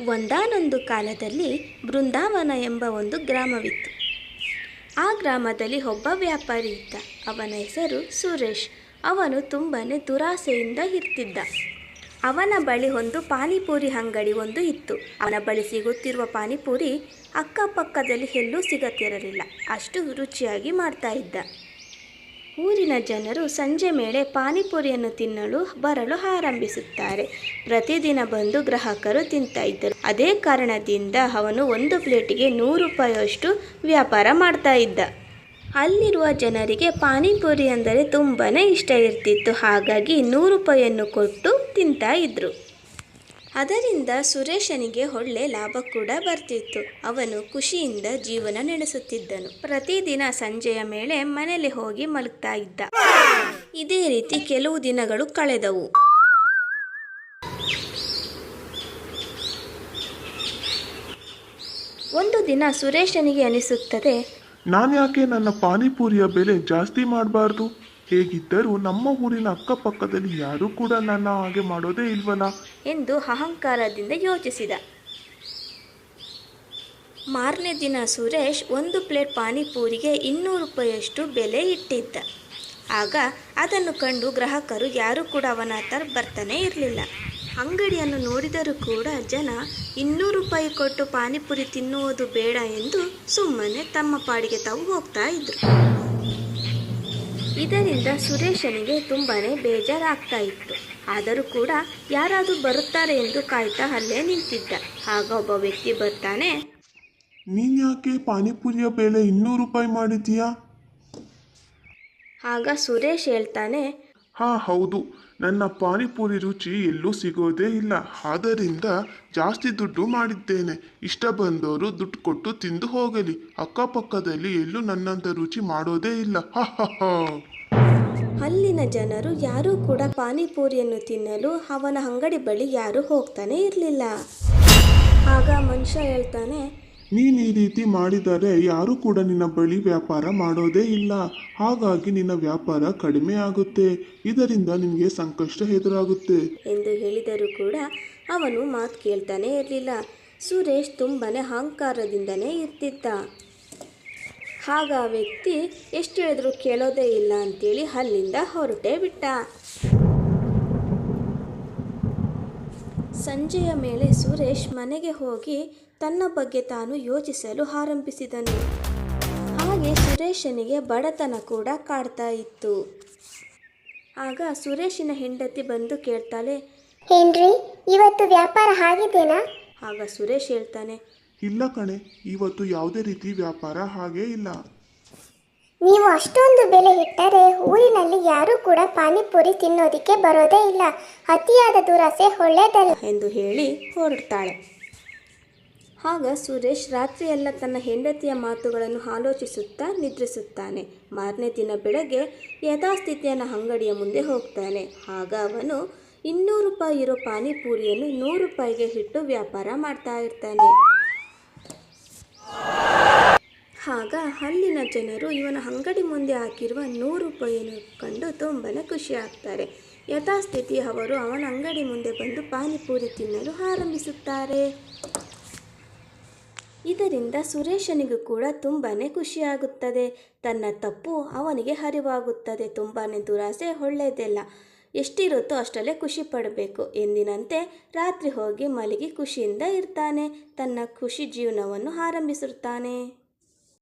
ಒಂದಾನೊಂದು ಕಾಲದಲ್ಲಿ ಬೃಂದಾವನ ಎಂಬ ಒಂದು ಗ್ರಾಮವಿತ್ತು. ಆ ಗ್ರಾಮದಲ್ಲಿ ಒಬ್ಬ ವ್ಯಾಪಾರಿ ಇದ್ದ. ಅವನ ಹೆಸರು ಸುರೇಶ್. ಅವನು ತುಂಬಾ ದುರಾಸೆಯಿಂದ ಇರ್ತಿದ್ದ. ಅವನ ಬಳಿ ಒಂದು ಪಾನಿಪೂರಿ ಅಂಗಡಿ ಒಂದು ಇತ್ತು. ಅವನ ಬಳಿ ಸಿಗುತ್ತಿರುವ ಪಾನಿಪೂರಿ ಅಕ್ಕಪಕ್ಕದಲ್ಲಿ ಎಲ್ಲೂ ಸಿಗುತ್ತಿರಲಿಲ್ಲ ಅಷ್ಟು ರುಚಿಯಾಗಿ ಮಾಡ್ತಾ ಇದ್ದ. ಊರಿನ ಜನರು ಸಂಜೆ ವೇಳೆ ಪಾನಿಪುರಿಯನ್ನು ತಿನ್ನಲು ಬರಲು ಆರಂಭಿಸುತ್ತಾರೆ. ಪ್ರತಿದಿನ ಬಂದು ಗ್ರಾಹಕರು ತಿಂತಾ ಇದ್ದರು. ಅದೇ ಕಾರಣದಿಂದ ಅವನು ಒಂದು ಪ್ಲೇಟಿಗೆ ನೂರು ರೂಪಾಯಿಯಷ್ಟು ವ್ಯಾಪಾರ ಮಾಡ್ತಾ ಇದ್ದ. ಅಲ್ಲಿರುವ ಜನರಿಗೆ ಪಾನಿಪುರಿ ಅಂದರೆ ತುಂಬಾ ಇಷ್ಟ ಇರ್ತಿತ್ತು. ಹಾಗಾಗಿ ನೂರು ರೂಪಾಯಿಯನ್ನು ಕೊಟ್ಟು ತಿಂತಾ ಇದ್ರು. ಅದರಿಂದ ಸುರೇಶನಿಗೆ ಒಳ್ಳೆ ಲಾಭ ಕೂಡ ಬರ್ತಿತ್ತು. ಅವನು ಖುಷಿಯಿಂದ ಜೀವನ ನಡೆಸುತ್ತಿದ್ದನು. ಪ್ರತಿದಿನ ಸಂಜೆಯ ಮೇಲೆ ಮನೆಯಲ್ಲಿ ಹೋಗಿ ಮಲಗ್ತಾ ಇದ್ದ. ಇದೇ ರೀತಿ ಕೆಲವು ದಿನಗಳು ಕಳೆದವು. ಒಂದು ದಿನ ಸುರೇಶನಿಗೆ ಅನಿಸುತ್ತದೆ ನಾನು ಯಾಕೆ ನನ್ನ ಪಾನಿಪುರಿಯ ಬೆಲೆ ಜಾಸ್ತಿ ಮಾಡಬಾರ್ದು? ಹೇಗಿದ್ದರೂ ನಮ್ಮ ಊರಿನ ಅಕ್ಕಪಕ್ಕದಲ್ಲಿ ಯಾರೂ ಕೂಡ ನನ್ನ ಹಾಗೆ ಮಾಡೋದೇ ಇಲ್ವಲ್ಲ? ಎಂದು ಅಹಂಕಾರದಿಂದ ಯೋಚಿಸಿದ. ಮಾರನೇ ದಿನ ಸುರೇಶ್ ಒಂದು ಪ್ಲೇಟ್ ಪಾನಿಪೂರಿಗೆ ಇನ್ನೂರು ರೂಪಾಯಿಯಷ್ಟು ಬೆಲೆ ಇಟ್ಟಿದ್ದ. ಆಗ ಅದನ್ನು ಕಂಡು ಗ್ರಾಹಕರು ಯಾರೂ ಕೂಡ ಅವನ ಹತ್ರ ಬರ್ತಾನೆ ಇರಲಿಲ್ಲ. ಅಂಗಡಿಯನ್ನು ನೋಡಿದರೂ ಕೂಡ ಜನ ಇನ್ನೂರು ರೂಪಾಯಿ ಕೊಟ್ಟು ಪಾನಿಪುರಿ ತಿನ್ನುವುದು ಬೇಡ ಎಂದು ಸುಮ್ಮನೆ ತಮ್ಮ ಪಾಡಿಗೆ ತಾವು ಹೋಗ್ತಾ ಇದ್ರು. ಇದರಿಂದ ಸುರೇಶನಿಗೆ ತುಂಬಾನೇ ಬೇಜಾರಾಗ್ತಾ ಇತ್ತು ಆದರೂ ಕೂಡ ಯಾರಾದರೂ ಬರುತ್ತಾರೆ ಎಂದು ಕಾಯ್ತಾ ಅಲ್ಲೇ ನಿಂತಿದ್ದ. ಆಗ ಒಬ್ಬ ವ್ಯಕ್ತಿ ಬರ್ತಾನೆ ನೀನ್ ಯಾಕೆ ಪಾನಿಪುರಿಯ ಬೆಲೆ ಇನ್ನೂರು ರೂಪಾಯಿ ಮಾಡಿದ್ದೀಯಾ? ಆಗ ಸುರೇಶ್ ಹೇಳ್ತಾನೆ ಹಾ ಹೌದು. ನನ್ನ ಪಾನಿಪುರಿ ರುಚಿ ಎಲ್ಲೂ ಸಿಗೋದೇ ಇಲ್ಲ. ಆದ್ದರಿಂದ ಜಾಸ್ತಿ ದುಡ್ಡು ಮಾಡಿದ್ದೇನೆ. ಇಷ್ಟ ಬಂದವರು ದುಡ್ಡು ಕೊಟ್ಟು ತಿಂದು ಹೋಗಲಿ. ಅಕ್ಕಪಕ್ಕದಲ್ಲಿ ಎಲ್ಲೂ ನನ್ನಂಥ ರುಚಿ ಮಾಡೋದೇ ಇಲ್ಲ. ಅಲ್ಲಿನ ಜನರು ಯಾರೂ ಕೂಡ ಪಾನಿಪೂರಿಯನ್ನು ತಿನ್ನಲು ಅವನ ಅಂಗಡಿ ಬಳಿ ಯಾರೂ ಹೋಗ್ತಾನೆ ಇರಲಿಲ್ಲ. ಆಗ ಮನುಷ್ಯ ಹೇಳ್ತಾನೆ ನೀನು ಈ ರೀತಿ ಮಾಡಿದರೆ ಯಾರೂ ಕೂಡ ನಿನ್ನ ಬಳಿ ವ್ಯಾಪಾರ ಮಾಡೋದೇ ಇಲ್ಲ. ಹಾಗಾಗಿ ನಿನ್ನ ವ್ಯಾಪಾರ ಕಡಿಮೆ ಆಗುತ್ತೆ. ಇದರಿಂದ ನಿನಗೆ ಸಂಕಷ್ಟ ಎದುರಾಗುತ್ತೆ. ಎಂದು ಹೇಳಿದರೂ ಕೂಡ ಅವನು ಮಾತು ಕೇಳ್ತಾನೆ ಇರಲಿಲ್ಲ. ಸುರೇಶ್ ತುಂಬನೇ ಅಹಂಕಾರದಿಂದನೇ ಇರ್ತಿದ್ದ. ಆಗ ಆ ವ್ಯಕ್ತಿ, ಎಷ್ಟು ಹೇಳಿದ್ರು ಕೇಳೋದೇ ಇಲ್ಲ ಅಂತೇಳಿ ಅಲ್ಲಿಂದ ಹೊರಟೇ ಬಿಟ್ಟ. ಸಂಜೆಯ ಮೇಲೆ ಸುರೇಶ್ ಮನೆಗೆ ಹೋಗಿ ತನ್ನ ಬಗ್ಗೆ ತಾನು ಯೋಚಿಸಲು ಆರಂಭಿಸಿದನು. ಹಾಗೆ ಸುರೇಶನಿಗೆ ಬಡತನ ಕೂಡ ಕಾಡ್ತಾ ಇತ್ತು. ಆಗ ಸುರೇಶಿನ ಹೆಂಡತಿ ಬಂದು ಕೇಳ್ತಾಳೆ ಹೆನ್ರಿ ಇವತ್ತು ವ್ಯಾಪಾರ ಆಗಿದೆನಾ ಆಗ ಸುರೇಶ್ ಹೇಳ್ತಾನೆ ಇಲ್ಲ ಕಣೆ ಇವತ್ತು ಯಾವುದೇ ರೀತಿ ವ್ಯಾಪಾರ ಹಾಗೇ ಇಲ್ಲ. ನೀವು ಅಷ್ಟೊಂದು ಬೆಲೆ ಇಟ್ಟರೆ ಊರಿನಲ್ಲಿ ಯಾರೂ ಕೂಡ ಪಾನಿಪುರಿ ತಿನ್ನೋದಕ್ಕೆ ಬರೋದೇ ಇಲ್ಲ. ಅತಿಯಾದ ದುರಾಸೆ ಒಳ್ಳೆಯದಲ್ಲ. ಎಂದು ಹೇಳಿ ಹೊರಡ್ತಾಳೆ. ಆಗ ಸುರೇಶ್ ರಾತ್ರಿಯೆಲ್ಲ ತನ್ನ ಹೆಂಡತಿಯ ಮಾತುಗಳನ್ನು ಆಲೋಚಿಸುತ್ತಾ ನಿದ್ರಿಸುತ್ತಾನೆ. ಮಾರನೇ ದಿನ ಬೆಳಗ್ಗೆ ಯಥಾಸ್ಥಿತಿಯನ್ನ ಅಂಗಡಿಯ ಮುಂದೆ ಹೋಗ್ತಾನೆ. ಆಗ ಅವನು ಇನ್ನೂರು ರೂಪಾಯಿ ಇರೋ ಪಾನಿಪೂರಿಯನ್ನು ನೂರು ರೂಪಾಯಿಗೆ ಇಟ್ಟು ವ್ಯಾಪಾರ ಮಾಡ್ತಾ ಇರ್ತಾನೆ. ಆಗ ಅಲ್ಲಿನ ಜನರು ಇವನ ಅಂಗಡಿ ಮುಂದೆ ಹಾಕಿರುವ ನೂರು ರೂಪಾಯಿಯನ್ನು ಕಂಡು ತುಂಬಾ ಖುಷಿ ಆಗ್ತಾರೆ. ಯಥಾಸ್ಥಿತಿ ಅವರು ಅವನ ಅಂಗಡಿ ಮುಂದೆ ಬಂದು ಪಾನಿಪೂರಿ ತಿನ್ನಲು ಆರಂಭಿಸುತ್ತಾರೆ. ಇದರಿಂದ ಸುರೇಶನಿಗೂ ಕೂಡ ತುಂಬಾ ಖುಷಿಯಾಗುತ್ತದೆ. ತನ್ನ ತಪ್ಪು ಅವನಿಗೆ ಅರಿವಾಗುತ್ತದೆ. ತುಂಬಾ ದುರಾಸೆ ಒಳ್ಳೆಯದಲ್ಲ. ಎಷ್ಟಿರುತ್ತೋ ಅಷ್ಟರಲ್ಲೇ ಖುಷಿ ಪಡಬೇಕು. ಎಂದಿನಂತೆ ರಾತ್ರಿ ಹೋಗಿ ಮಲಗಿ ಖುಷಿಯಿಂದ ಇರ್ತಾನೆ. ತನ್ನ ಖುಷಿ ಜೀವನವನ್ನು ಆರಂಭಿಸುತ್ತಾನೆ